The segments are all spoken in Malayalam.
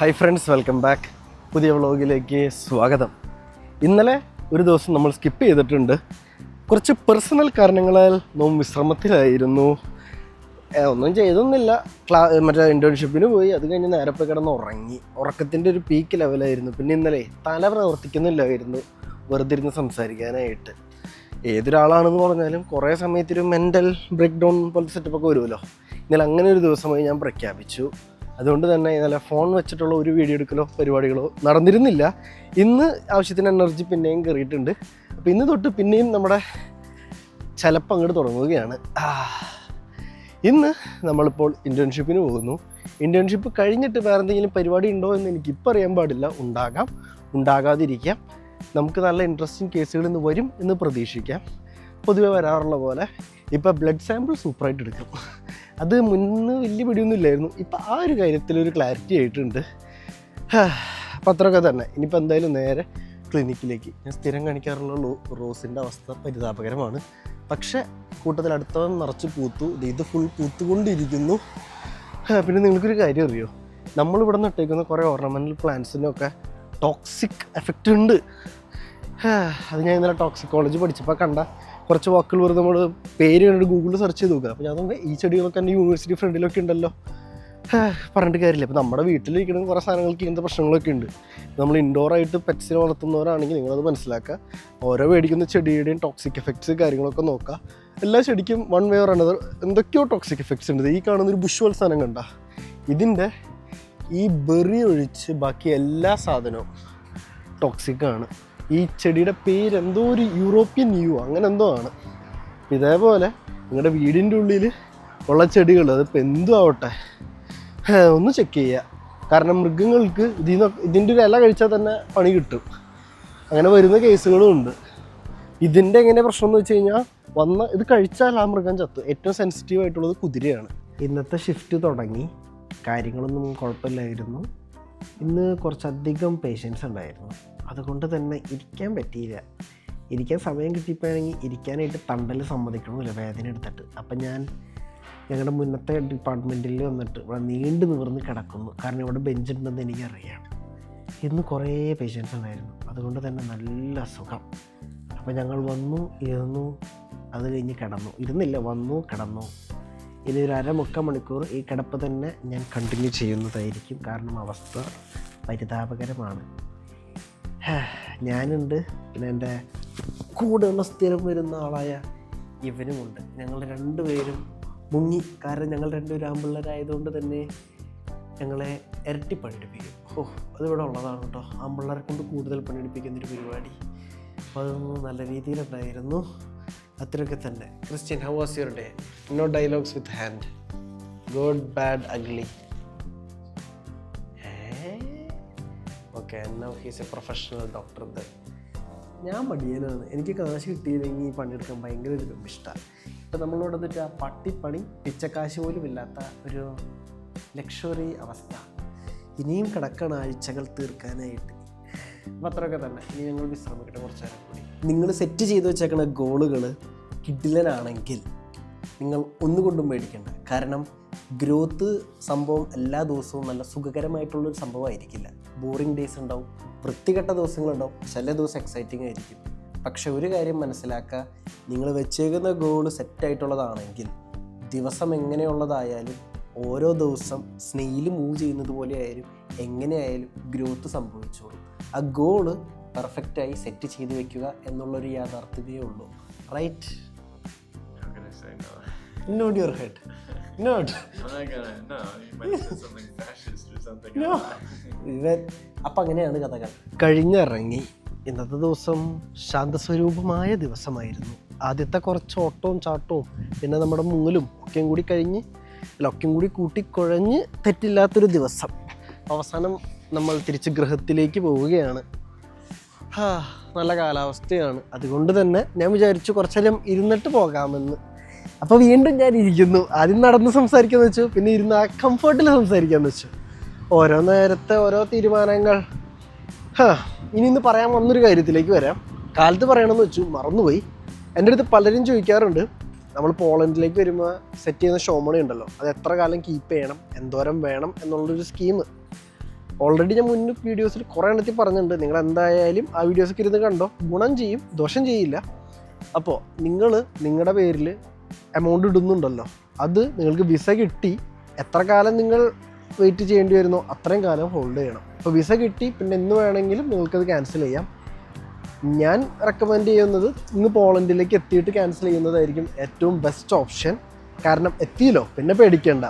ഹായ് ഫ്രണ്ട്സ് വെൽക്കം ബാക്ക് പുതിയ വ്ളോഗിലേക്ക് സ്വാഗതം. ഇന്നലെ ഒരു ദിവസം നമ്മൾ സ്കിപ്പ് ചെയ്തിട്ടുണ്ട്. കുറച്ച് പേഴ്സണൽ കാരണങ്ങളാൽ നോം വിശ്രമത്തിലായിരുന്നു. ഒന്നും ചെയ്തൊന്നുമില്ല. ക്ലാ മറ്റേ ഇന്റേൺഷിപ്പിന് പോയി. അത് കഴിഞ്ഞ് നേരെ പോയി കിടന്ന് ഉറങ്ങി. ഉറക്കത്തിന്റെ ഒരു പീക്ക് ലെവലായിരുന്നു പിന്നെ ഇന്നലെ തല പ്രവർത്തിക്കുന്നില്ലായിരുന്നു. വെറുതെ ഇരുന്ന് സംസാരിക്കാനായിട്ട്. ഏതൊരാളാണെന്ന് പറഞ്ഞാലും കുറേ സമയത്തൊരു മെന്റൽ ബ്രേക്ക് ഡൗൺ പോലത്തെ സെറ്റപ്പൊക്കെ വരുമല്ലോ. ഇന്നലെ അങ്ങനെ ഒരു ദിവസമായി ഞാൻ പ്രഖ്യാപിച്ചു. അതുകൊണ്ട് തന്നെ ഇന്നലെ ഫോൺ വെച്ചിട്ടുള്ള ഒരു വീഡിയോ എടുക്കലോ പരിപാടികളോ നടന്നിരുന്നില്ല. ഇന്ന് ആവശ്യത്തിന് എനർജി പിന്നെയും കയറിയിട്ടുണ്ട് അപ്പോൾ ഇന്ന് തൊട്ട് പിന്നെയും നമ്മുടെ ചിലപ്പം അങ്ങോട്ട് തുടങ്ങുകയാണ്. ഇന്ന് നമ്മളിപ്പോൾ ഇന്റേൺഷിപ്പിന് പോകുന്നു. ഇന്റേൺഷിപ്പ് കഴിഞ്ഞിട്ട് വേറെ എന്തെങ്കിലും പരിപാടി ഉണ്ടോ എന്ന് എനിക്കിപ്പോൾ അറിയാൻ പാടില്ല. ഉണ്ടാകാം ഉണ്ടാകാതിരിക്കാം. നമുക്ക് നല്ല ഇൻട്രസ്റ്റിംഗ് കേസുകൾ ഇന്ന് വരും എന്ന് പ്രതീക്ഷിക്കാം. പൊതുവെ വരാറുള്ള പോലെ ഇപ്പോൾ ബ്ലഡ് സാമ്പിൾ സൂപ്പറായിട്ട് എടുക്കും. അത് മുന്ന് വലിയ പിടിയൊന്നും ഇല്ലായിരുന്നു ഇപ്പം ആ ഒരു കാര്യത്തിൽ ഒരു ക്ലാരിറ്റി ആയിട്ടുണ്ട്. പത്രമൊക്കെ തന്നെ. ഇനിയിപ്പോൾ എന്തായാലും നേരെ ക്ലിനിക്കിലേക്ക് ഞാൻ സ്ഥിരം കാണിക്കാറുള്ള റോസിന്റെ അവസ്ഥ പരിതാപകരമാണ്. പക്ഷേ കൂട്ടത്തിൽ അടുത്തവൻ നിറച്ച് പൂത്തു. ഇത് ഫുൾ പൂത്തുകൊണ്ടിരിക്കുന്നു. പിന്നെ നിങ്ങൾക്കൊരു കാര്യം അറിയോ? നമ്മളിവിടെ നിന്ന് ഇട്ടേക്കുന്ന കുറേ ഓർണമെന്റൽ പ്ലാന്റ്സിനൊക്കെ ടോക്സിക് എഫക്റ്റ് ഉണ്ട്. അത് ഞാൻ ഇന്നലെ ടോക്സിക്കോളജി പഠിച്ചപ്പോൾ കണ്ട കുറച്ച് വാക്കുകൾ വെറുതെ നമ്മൾ പേര് കണ്ടിട്ട് ഗൂഗിളിൽ സെർച്ച് ചെയ്ത് നോക്കുക. അപ്പോൾ ഞാൻ നോക്കുമ്പോൾ ഈ ചെടികളൊക്കെ എന്റെ യൂണിവേഴ്സിറ്റി ഫ്രണ്ടിലൊക്കെ ഉണ്ടല്ലോ. പറഞ്ഞിട്ട് കാര്യമില്ല. ഇപ്പോൾ നമ്മുടെ വീട്ടിലിരിക്കുന്ന കുറേ സാധനങ്ങൾക്ക് ഇങ്ങനത്തെ പ്രശ്നങ്ങളൊക്കെ ഉണ്ട്. നമ്മൾ ഇൻഡോർ ആയിട്ട് പെറ്റ്സിനെ വളർത്തുന്നവരാണെങ്കിൽ നിങ്ങളത് മനസ്സിലാക്കുക. ഓരോ മേടിക്കുന്ന ചെടിയുടെയും ടോക്സിക് എഫക്ട്സ് കാര്യങ്ങളൊക്കെ നോക്കുക. എല്ലാ ചെടിക്കും വൺ വേ ഓർ അനദർ എന്തൊക്കെയോ ടോക്സിക് എഫക്ട്സ് ഉണ്ട്. ഈ കാണുന്ന ഒരു ബുഷ് സാധനം കണ്ട. ഇതിന്റെ ഈ ബെറി ഒഴിച്ച് ബാക്കി എല്ലാ സാധനവും ടോക്സിക് ആണ്. ഈ ചെടിയുടെ പേര് എന്തോ ഒരു യൂറോപ്യൻ യു അങ്ങനെ എന്തോ ആണ്. ഇതേപോലെ നിങ്ങളുടെ വീടിന്റെ ഉള്ളിൽ ഉള്ള ചെടികൾ അതിപ്പോൾ എന്തും ആവട്ടെ. ഒന്ന് ചെക്ക് ചെയ്യുക കാരണം മൃഗങ്ങൾക്ക് ഇതിൽ ഇതിന്റെ ഒരു ഇല കഴിച്ചാൽ തന്നെ പണി കിട്ടും. അങ്ങനെ വരുന്ന കേസുകളും ഉണ്ട്. ഇതിന്റെ എങ്ങനെ പ്രശ്നം എന്ന് വെച്ച് കഴിഞ്ഞാൽ വന്ന ഇത് കഴിച്ചാൽ ആ മൃഗം ചത്തു. ഏറ്റവും സെൻസിറ്റീവ് ആയിട്ടുള്ളത് കുതിരയാണ്. ഇന്നത്തെ ഷിഫ്റ്റ് തുടങ്ങി. കാര്യങ്ങളൊന്നും കുഴപ്പമില്ലായിരുന്നു. ഇന്ന് കുറച്ചധികം പേഷ്യൻസ് ഉണ്ടായിരുന്നു. അതുകൊണ്ട് തന്നെ ഇരിക്കാൻ പറ്റിയില്ല. ഇരിക്കാൻ സമയം കിട്ടിയപ്പോഴാണെങ്കിൽ ഇരിക്കാനായിട്ട് തണ്ടൽ സമ്മതിക്കണമില്ല വേദന എടുത്തിട്ട്. അപ്പം ഞാൻ ഞങ്ങളുടെ മുന്നത്തെ ഡിപ്പാർട്ട്മെന്റിൽ വന്നിട്ട് ഇവിടെ നീണ്ടു നിവർന്ന് കിടക്കുന്നു. കാരണം ഇവിടെ ബെഞ്ച് ഉണ്ടെന്ന് എനിക്കറിയാം. ഇന്ന് കുറേ പേഷ്യൻസ് ഉണ്ടായിരുന്നു. അതുകൊണ്ട് തന്നെ നല്ല അസുഖം. അപ്പോൾ ഞങ്ങൾ വന്നു ഇരുന്നു അത് കഴിഞ്ഞ് കിടന്നു. ഇരുന്നില്ല വന്നു കിടന്നു. ഇനി ഒരു അരമുക്കാൽ മണിക്കൂർ ഈ കിടപ്പ് തന്നെ ഞാൻ കണ്ടിന്യൂ ചെയ്യുന്നതായിരിക്കും. കാരണം അവസ്ഥ പരിതാപകരമാണ്. ഞാനുണ്ട്. പിന്നെ എന്റെ കൂടെയുള്ള സ്ഥിരം വരുന്ന ആളായ ഇവനുമുണ്ട്. ഞങ്ങൾ രണ്ടുപേരും മുങ്ങി. കാരണം ഞങ്ങൾ രണ്ടുപേരും ആമ്പിള്ളേരായതുകൊണ്ട് തന്നെ ഞങ്ങളെ ഇരട്ടി പണിയെടുപ്പിക്കും. ഓ അതിവിടെ ഉള്ളതാണ് കേട്ടോ. ആമ്പിള്ളേരെ കൊണ്ട് കൂടുതൽ പണിയെടുപ്പിക്കുന്നൊരു പരിപാടി. അപ്പോൾ അതൊന്നും നല്ല രീതിയിലുണ്ടായിരുന്നു. അത്രയൊക്കെ തന്നെ. Christian how was your day no dialogues with hand good bad ugly okay now he's a professional doctor the ഞാൻ മടിയനാണ്. എനിക്ക് കാശ് കിട്ടിയില്ലെങ്കിൽ ഈ പണിയെടുക്കാൻ ഭയങ്കര ഒരു ഇഷ്ടമാണ്. ഇപ്പം നമ്മളോട് എന്നിട്ട് ആ പട്ടിപ്പണി പിച്ചക്കാശ് പോലും ഇല്ലാത്ത ഒരു ലക്ഷറി അവസ്ഥ. ഇനിയും കിടക്കണ ആഴ്ചകൾ തീർക്കാനായിട്ട്. അപ്പം അത്രയൊക്കെ തന്നെ. ഇനി ഞങ്ങൾ വിശ്രമിക്കട്ടെ കുറച്ച് നേരം കൂടി. നിങ്ങൾ സെറ്റ് ചെയ്ത് വെച്ചേക്കുന്ന ഗോളുകൾ കിഡിലനാണെങ്കിൽ നിങ്ങൾ ഒന്നുകൊണ്ടും മേടിക്കേണ്ട കാരണം ഗ്രോത്ത് സംഭവം എല്ലാ ദിവസവും നല്ല സുഖകരമായിട്ടുള്ളൊരു സംഭവമായിരിക്കില്ല. ബോറിംഗ് ഡേയ്സ് ഉണ്ടാവും വൃത്തികെട്ട ദിവസങ്ങളുണ്ടാവും ചില ദിവസം എക്സൈറ്റിംഗ് ആയിരിക്കും. പക്ഷെ ഒരു കാര്യം മനസ്സിലാക്കുക നിങ്ങൾ വെച്ചേക്കുന്ന ഗോൾ സെറ്റായിട്ടുള്ളതാണെങ്കിൽ ദിവസം എങ്ങനെയുള്ളതായാലും ഓരോ ദിവസം സ്നെയിൽ മൂവ് ചെയ്യുന്നത് പോലെ ആയാലും എങ്ങനെയായാലും ഗ്രോത്ത് സംഭവിച്ചോളും. ആ ഗോൾ പെർഫെക്റ്റായി സെറ്റ് ചെയ്ത് വെക്കുക എന്നുള്ളൊരു യാഥാർത്ഥ്യതയേ ഉള്ളൂ. Right. Not your head not Something. No. ഇവൻ അപ്പം അങ്ങനെയാണ് കഥകൾ. കഴിഞ്ഞിറങ്ങി. ഇന്നത്തെ ദിവസം ശാന്തസ്വരൂപമായ ദിവസമായിരുന്നു. ആദ്യത്തെ കുറച്ച് ഓട്ടവും ചാട്ടവും പിന്നെ നമ്മുടെ മുങ്ങലും ഒക്കെയും കൂടി കഴിഞ്ഞ് അല്ല ഒക്കെയും കൂടി കൂട്ടിക്കുഴഞ്ഞ് തെറ്റില്ലാത്തൊരു ദിവസം. അവസാനം നമ്മൾ തിരിച്ച് ഗ്രഹത്തിലേക്ക് പോവുകയാണ്. ഹാ നല്ല കാലാവസ്ഥയാണ്. അതുകൊണ്ട് തന്നെ ഞാൻ വിചാരിച്ചു കുറച്ചേരം ഇരുന്നിട്ട് പോകാമെന്ന്. അപ്പോൾ വീണ്ടും ഞാൻ ഇരിക്കുന്നു. ആദ്യം നടന്ന് സംസാരിക്കാമെന്ന് വെച്ചു പിന്നെ ഇരുന്ന് ആ കംഫർട്ടിൽ സംസാരിക്കാമെന്ന് വെച്ചു. ഓരോ നേരത്തെ ഓരോ തീരുമാനങ്ങൾ. ഇനി ഇന്ന് പറയാൻ വന്നൊരു കാര്യത്തിലേക്ക് വരാം. കാലത്ത് പറയണമെന്ന് വെച്ചു മറന്നുപോയി. എന്റെ അടുത്ത് പലരും ചോദിക്കാറുണ്ട് നമ്മൾ പോളണ്ടിലേക്ക് വരുമ്പോൾ സെറ്റ് ചെയ്യുന്ന ഷോമണി ഉണ്ടല്ലോ അത് എത്ര കാലം കീപ്പ് ചെയ്യണം എന്തോരം വേണം എന്നുള്ളൊരു സ്കീം ഓൾറെഡി ഞാൻ മുന്നേ വീഡിയോസിൽ കുറേ എണ്ണത്തിൽ പറഞ്ഞിട്ടുണ്ട് നിങ്ങൾ എന്തായാലും ആ വീഡിയോസൊക്കെ ഇരുന്ന് കണ്ടോ? ഗുണം ചെയ്യും ദോഷം ചെയ്യില്ല. അപ്പോൾ നിങ്ങൾ നിങ്ങളുടെ പേരിൽ എമൗണ്ട് ഇടുന്നുണ്ടല്ലോ അത് നിങ്ങൾക്ക് വിസ കിട്ടി എത്ര കാലം നിങ്ങൾ വെയിറ്റ് ചെയ്യേണ്ടി വരുന്നോ. അത്രയും കാലം ഹോൾഡ് ചെയ്യണം. അപ്പോൾ വിസ കിട്ടി പിന്നെ എന്ന് വേണമെങ്കിലും നിങ്ങൾക്കത് ക്യാൻസൽ ചെയ്യാം. ഞാൻ റെക്കമെൻഡ് ചെയ്യുന്നത് ഇന്ന് പോളണ്ടിലേക്ക് എത്തിയിട്ട് ക്യാൻസൽ ചെയ്യുന്നതായിരിക്കും ഏറ്റവും ബെസ്റ്റ് ഓപ്ഷൻ കാരണം എത്തിയല്ലോ പിന്നെ പേടിക്കേണ്ട.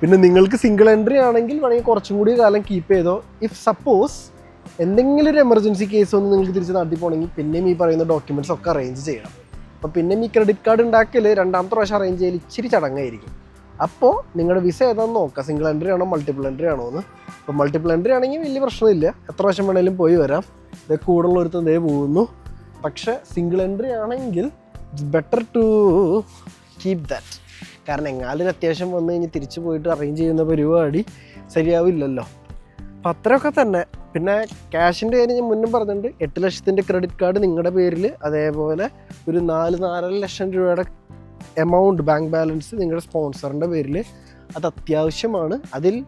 പിന്നെ നിങ്ങൾക്ക് സിംഗിൾ എൻട്രി ആണെങ്കിൽ വേണമെങ്കിൽ കുറച്ചും കൂടി കാലം കീപ്പ് ചെയ്തോ. ഇഫ് സപ്പോസ് എന്തെങ്കിലും ഒരു എമർജൻസി കേസ് ഒന്ന് നിങ്ങൾക്ക് തിരിച്ച് നാട്ടിൽ പോകണമെങ്കിൽ പിന്നെയും ഈ പറയുന്ന ഡോക്യുമെന്റ്സ് ഒക്കെ അറേഞ്ച് ചെയ്യണം. അപ്പോൾ പിന്നെയും ഈ ക്രെഡിറ്റ് കാർഡ് ഉണ്ടാക്കൽ രണ്ടാമത്തെ പ്രാവശ്യം അറേഞ്ച് ചെയ്യൽ ഇച്ചിരി ചടങ്ങായിരിക്കും. അപ്പോൾ നിങ്ങളുടെ വിസ ഏതാണെന്ന് നോക്കാം. സിംഗിൾ എൻട്രി ആണോ മൾട്ടിപ്പിൾ എൻട്രി ആണോ എന്ന്. അപ്പോൾ മൾട്ടിപ്പിൾ എൻട്രി ആണെങ്കിൽ വലിയ പ്രശ്നമില്ല. എത്ര വർഷം വേണമെങ്കിലും പോയി വരാം. ഇത് കൂടുതലുള്ള ഒരുത്തം ദേ പോകുന്നു. പക്ഷേ സിംഗിൾ എൻട്രി ആണെങ്കിൽ it's better to keep that കാരണം എങ്ങാലും അത്യാവശ്യം വന്നു കഴിഞ്ഞ് തിരിച്ചു പോയിട്ട് അറേഞ്ച് ചെയ്യുന്ന പരിപാടി ശരിയാവില്ലല്ലോ. അപ്പം അത്രയൊക്കെ തന്നെ. പിന്നെ ക്യാഷിന്റെ കാര്യം ഞാൻ മുന്നും പറഞ്ഞിട്ടുണ്ട്. എട്ട് ലക്ഷത്തിന്റെ ക്രെഡിറ്റ് കാർഡ് നിങ്ങളുടെ പേരിൽ അതേപോലെ ഒരു നാല് നാലര ലക്ഷം രൂപയുടെ എമൗണ്ട് ബാങ്ക് ബാലൻസ് നിങ്ങളുടെ സ്പോൺസറിന്റെ പേരിൽ അത് അത്യാവശ്യമാണ്. അതിൽ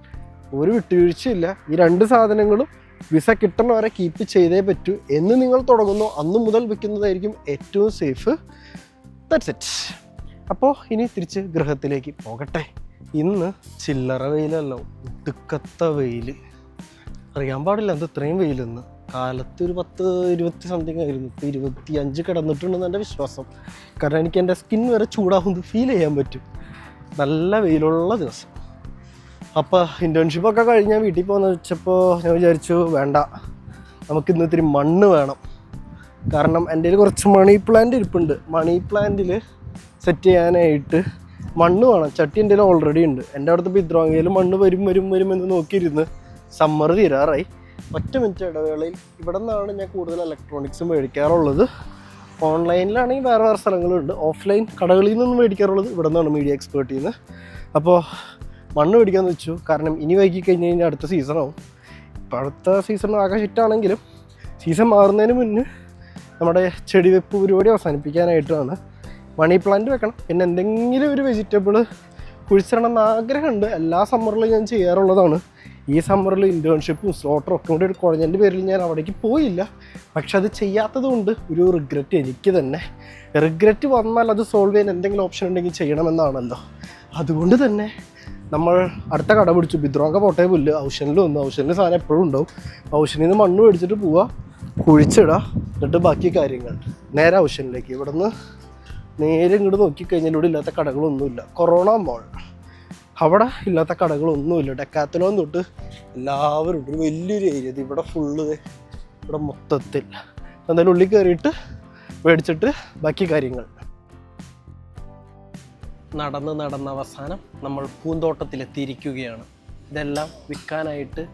ഒരു വിട്ടുവീഴ്ചയില്ല. ഈ രണ്ട് സാധനങ്ങളും വിസ കിട്ടണ വരെ കീപ്പ് ചെയ്തേ പറ്റൂ. എന്ന് നിങ്ങൾ തുടങ്ങുന്നു. അന്ന് മുതൽ വെക്കുന്നതായിരിക്കും ഏറ്റവും സേഫ് ദാറ്റ്സ് ഇറ്റ് അപ്പോൾ ഇനി തിരിച്ച് ഗൃഹത്തിലേക്ക് പോകട്ടെ. ഇന്ന് ചില്ലറ വെയിലല്ലോ. ഒടുക്കത്ത വെയിൽ അറിയാൻ പാടില്ല. എന്ത് ഇത്രയും വെയിലെന്ന്. കാലത്ത് ഒരു പത്ത് ഇരുപത്തി സംതിങ് ആയിരുന്നു. ഇപ്പോൾ ഇരുപത്തി അഞ്ച് കിടന്നിട്ടുണ്ടെന്ന് എന്റെ വിശ്വാസം. കാരണം എനിക്ക് എന്റെ സ്കിൻ വരെ ചൂടാവുന്നത് ഫീൽ ചെയ്യാൻ പറ്റും. നല്ല വെയിലുള്ള ദിവസം. അപ്പോൾ ഇന്റേൺഷിപ്പൊക്കെ കഴിഞ്ഞ് ഞാൻ വീട്ടിൽ പോകുന്ന വെച്ചപ്പോൾ ഞാൻ വിചാരിച്ചു വേണ്ട. നമുക്ക് ഇന്ന് ഇത്തിരി മണ്ണ് വേണം. കാരണം എന്റെ കയ്യിൽ കുറച്ച് മണി പ്ലാന്റ് ഇരിപ്പുണ്ട്. മണി പ്ലാന്റിൽ സെറ്റ് ചെയ്യാനായിട്ട് മണ്ണ് വേണം. ചട്ടി എന്റെ ഓൾറെഡി ഉണ്ട്. എന്റെ അവിടുത്തെ ഇത്രയും മണ്ണ് വരും വരും വരും എന്ന് നോക്കിയിരുന്ന് സമ്മർ തീരാറായി. ഒറ്റ മിനിറ്റ് ഇടവേളയിൽ ഇവിടെ നിന്നാണ് ഞാൻ കൂടുതൽ ഇലക്ട്രോണിക്സ് മേടിക്കാറുള്ളത്. ഓൺലൈനിലാണെങ്കിൽ വേറെ വേറെ സ്ഥലങ്ങളുണ്ട്. ഓഫ്ലൈൻ കടകളിൽ നിന്നും മേടിക്കാറുള്ളത് ഇവിടെ നിന്നാണ് മീഡിയ എക്സ്പേർട്ടിൽ നിന്ന് അപ്പോൾ മണ്ണ് മേടിക്കാമെന്ന് വെച്ചു. കാരണം ഇനി വൈകി കഴിഞ്ഞ് കഴിഞ്ഞാൽ അടുത്ത സീസണാവും ഇപ്പം അടുത്ത സീസൺ ആകെ ഹിറ്റാണെങ്കിലും സീസൺ മാറുന്നതിന് മുന്നേ നമ്മുടെ ചെടി വെപ്പ് പരിപാടി അവസാനിപ്പിക്കാനായിട്ടാണ്. മണി പ്ലാന്റ് വെക്കണം. പിന്നെ എന്തെങ്കിലും ഒരു വെജിറ്റബിൾ കുഴിച്ചിടണം എന്ന് ആഗ്രഹമുണ്ട്. എല്ലാ സമ്മറിലും ഞാൻ ചെയ്യാറുള്ളതാണ്. ഈ സമ്മറിൽ ഇന്റേൺഷിപ്പും സ്ലോട്ടറും ഒക്കെ കൂടി കുഴഞ്ഞതിന്റെ പേരിൽ ഞാൻ അവിടേക്ക് പോയില്ല. പക്ഷെ അത് ചെയ്യാത്തത് കൊണ്ട് ഒരു റിഗ്രറ്റ് എനിക്ക് തന്നെ. റിഗ്രറ്റ് വന്നാൽ അത് സോൾവ് ചെയ്യാൻ എന്തെങ്കിലും ഓപ്ഷൻ ഉണ്ടെങ്കിൽ ചെയ്യണമെന്നാണല്ലോ. അതുകൊണ്ട് തന്നെ നമ്മൾ അടുത്ത കട പിടിച്ചു. ബിദ്രോങ്ക പോട്ടേ പുല്ല്. ഔഷനിൽ വന്നു. ഔഷനിൽ സാധനം എപ്പോഴും ഉണ്ടാവും. ഔഷനിൽ നിന്ന് മണ്ണ് മേടിച്ചിട്ട് പോവുക കുഴിച്ചിടുക എന്നിട്ട് ബാക്കി കാര്യങ്ങൾ. നേരെ ഔഷനിലേക്ക്. ഇവിടെ നിന്ന് നേരെ ഇങ്ങോട്ട് നോക്കിക്കഴിഞ്ഞാൽ ഇവിടെ ഇല്ലാത്ത കടകളൊന്നുമില്ല. കൊറോണ മോൾ അവിടെ ഇല്ലാത്ത കടകളൊന്നുമില്ല. ഡെക്കാത്തലോൻ തൊട്ട് എല്ലാവരും ഉണ്ട്. ഒരു വലിയൊരു ഏരിയ ഇവിടെ ഫുള്ള് ഇവിടെ മൊത്തത്തിൽ. എന്തായാലും ഉള്ളിൽ കയറിയിട്ട് മേടിച്ചിട്ട് ബാക്കി കാര്യങ്ങൾ. നടന്ന് നടന്ന അവസാനം നമ്മൾ പൂന്തോട്ടത്തിലെത്തിയിരിക്കുകയാണ്. ഇതെല്ലാം വിൽക്കാനായിട്ട്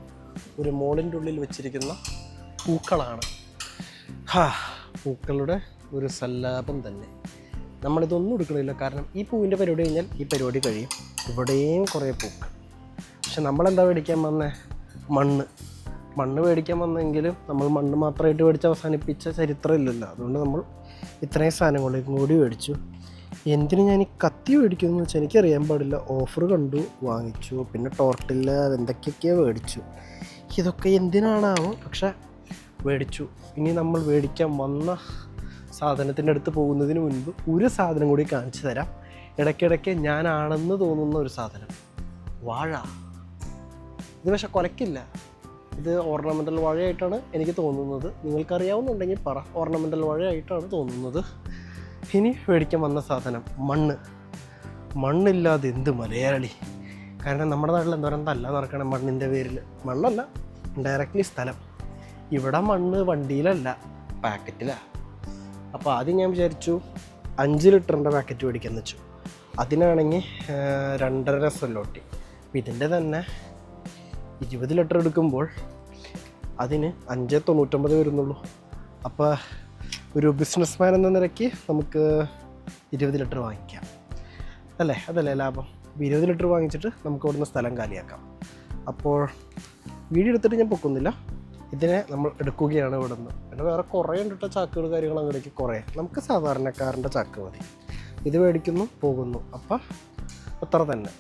ഒരു മോളിന്റെ ഉള്ളിൽ വെച്ചിരിക്കുന്ന പൂക്കളാണ്. ഹാ പൂക്കളുടെ ഒരു സല്ലാപം തന്നെ. നമ്മളിതൊന്നും എടുക്കണില്ല. കാരണം ഈ പൂവിന്റെ പരിപാടി കഴിഞ്ഞാൽ ഈ പരിപാടി കഴിയും. ഇവിടെയും കുറേ പൂക്കൾ. പക്ഷെ നമ്മളെന്താ മേടിക്കാൻ വന്നേ? മണ്ണ്. മണ്ണ് മേടിക്കാൻ വന്നെങ്കിലും നമ്മൾ മണ്ണ് മാത്രമായിട്ട് മേടിച്ച് അവസാനിപ്പിച്ച ചരിത്രമില്ലല്ലോ അതുകൊണ്ട് നമ്മൾ ഇത്രയും സാധനങ്ങളിലേക്കും കൂടി മേടിച്ചു. എന്തിനു ഞാൻ ഈ കത്തി മേടിക്കുന്നു വെച്ചാൽ എനിക്കറിയാൻ പാടില്ല. ഓഫർ കണ്ടു വാങ്ങിച്ചു. പിന്നെ ടോർട്ടില്ല എന്തൊക്കെയൊക്കെയോ മേടിച്ചു. ഇതൊക്കെ എന്തിനാണാവോ? പക്ഷെ മേടിച്ചു. ഇനി നമ്മൾ മേടിക്കാൻ വന്ന സാധനത്തിന്റെ അടുത്ത് പോകുന്നതിന് മുൻപ് ഒരു സാധനം കൂടി കാണിച്ചു തരാം. ഇടയ്ക്കിടയ്ക്ക് ഞാനാണെന്ന് തോന്നുന്ന ഒരു സാധനം. വാഴ. ഇത് പക്ഷെ കൊലക്കില്ല. ഇത് ഓർണമെന്റൽ വാഴയായിട്ടാണ് എനിക്ക് തോന്നുന്നത്. നിങ്ങൾക്കറിയാവുന്നുണ്ടെങ്കിൽ പറ. ഓർണമെന്റൽ വാഴയായിട്ടാണ് തോന്നുന്നത്. ഇനി മേടിക്കാൻ വന്ന സാധനം മണ്ണ്. മണ്ണില്ലാതെ എന്ത് മലയാളി? കാരണം നമ്മുടെ നാട്ടിൽ എന്തോരം തല്ല നടക്കണം മണ്ണിന്റെ പേരിൽ മണ്ണല്ല ഡയറക്റ്റ്ലി സ്ഥലം. ഇവിടെ മണ്ണ് വണ്ടിയിലല്ല പാക്കറ്റിലാണ് അപ്പോൾ ആദ്യം ഞാൻ വിചാരിച്ചു അഞ്ച് ലിറ്ററിന്റെ പാക്കറ്റ് മേടിക്കാമെന്ന് വെച്ചു. അതിനാണെങ്കിൽ രണ്ടര സൊല്ലോട്ടി ഇതിന്റെ തന്നെ ഇരുപത് ലിറ്റർ എടുക്കുമ്പോൾ അതിന് അഞ്ച് തൊണ്ണൂറ്റൊമ്പത് വരുന്നുള്ളൂ. അപ്പോൾ ഒരു ബിസിനസ്മാൻ എന്ന നിലയ്ക്ക് നമുക്ക് ഇരുപത് ലിറ്റർ വാങ്ങിക്കാം. അല്ലേ? അതല്ലേ ലാഭം? ഇരുപത് ലിറ്റർ വാങ്ങിച്ചിട്ട് നമുക്ക് ഇവിടുന്ന് സ്ഥലം കാലിയാക്കാം. അപ്പോൾ വീഡിയോ എടുത്തിട്ട് ഞാൻ പൊക്കുന്നില്ല. ഇതിനെ നമ്മൾ എടുക്കുകയാണ് ഇവിടുന്ന്. പിന്നെ വേറെ കുറേ ഉണ്ടിട്ട ചാക്കുകൾ കാര്യങ്ങൾ അങ്ങോട്ടേക്ക് കുറേ. നമുക്ക് സാധാരണക്കാരന്റെ ചാക്ക് മതി. ഇത് മേടിക്കുന്നു പോകുന്നു. അപ്പം അത്ര തന്നെ.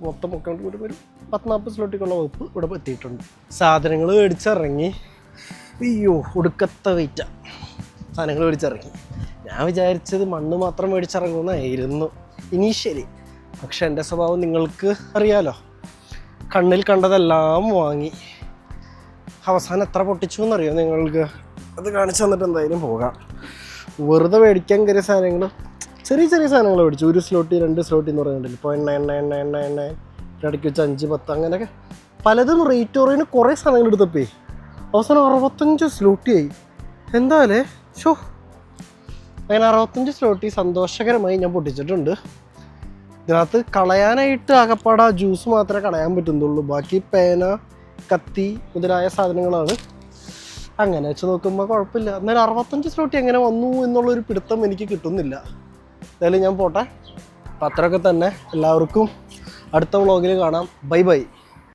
മൊത്തം ഒക്കെ കൂടി ഒരു പത്ത് നാൽപ്പത് സ്ലോട്ടിക്കുള്ള വകുപ്പ് ഇവിടെ എത്തിയിട്ടുണ്ട്. സാധനങ്ങൾ മേടിച്ചിറങ്ങി. അയ്യോ ഒടുക്കത്തെ വെയിറ്റ സാധനങ്ങൾ മേടിച്ചിറങ്ങി. ഞാൻ വിചാരിച്ചത് മണ്ണ് മാത്രം മേടിച്ചിറങ്ങുമെന്നായിരുന്നു ഇനീഷ്യലി പക്ഷെ എന്റെ സ്വഭാവം നിങ്ങൾക്ക് അറിയാലോ. കണ്ണിൽ കണ്ടതെല്ലാം വാങ്ങി. അവസാനം എത്ര പൊട്ടിച്ചു എന്നറിയോ നിങ്ങൾക്ക്? അത് കാണിച്ചു തന്നിട്ട് എന്തായാലും പോകാം. വെറുതെ മേടിക്കാൻ കയറിയ സാധനങ്ങൾ ചെറിയ ചെറിയ സാധനങ്ങൾ മേടിച്ചു. ഒരു സ്ലോട്ടി രണ്ട് സ്ലോട്ടി എന്ന് പറയുന്നുണ്ടല്ലോ. Point nine nine nine nine nine ഇടയ്ക്ക് വെച്ച് അഞ്ച് പത്ത് അങ്ങനെയൊക്കെ. പലതും റേറ്റ് കുറയുന്ന കുറേ സാധനങ്ങൾ എടുത്തപ്പേ അവസാനം അറുപത്തഞ്ച് സ്ലോട്ടിയായി എന്തായാലേ ഷോ അങ്ങനെ അറുപത്തഞ്ച് സ്ലോട്ടി സന്തോഷകരമായി ഞാൻ പൊട്ടിച്ചിട്ടുണ്ട്. ഇതിനകത്ത് കളയാനായിട്ട് ആകപ്പാട ജ്യൂസ് മാത്രമേ കളയാൻ പറ്റുന്നുള്ളൂ. ബാക്കി പേന കത്തി മുതലായ സാധനങ്ങളാണ്. അങ്ങനെ വെച്ച് നോക്കുമ്പോൾ കുഴപ്പമില്ല. എന്നാലും അറുപത്തഞ്ച് സ്ലോട്ടി എങ്ങനെ വന്നു എന്നുള്ളൊരു പിടുത്തം എനിക്ക് കിട്ടുന്നില്ല. എന്തായാലും ഞാൻ പോട്ടെ. അപ്പം അത്രയൊക്കെ തന്നെ. എല്ലാവർക്കും അടുത്ത വ്ളോഗിൽ കാണാം. Bye bye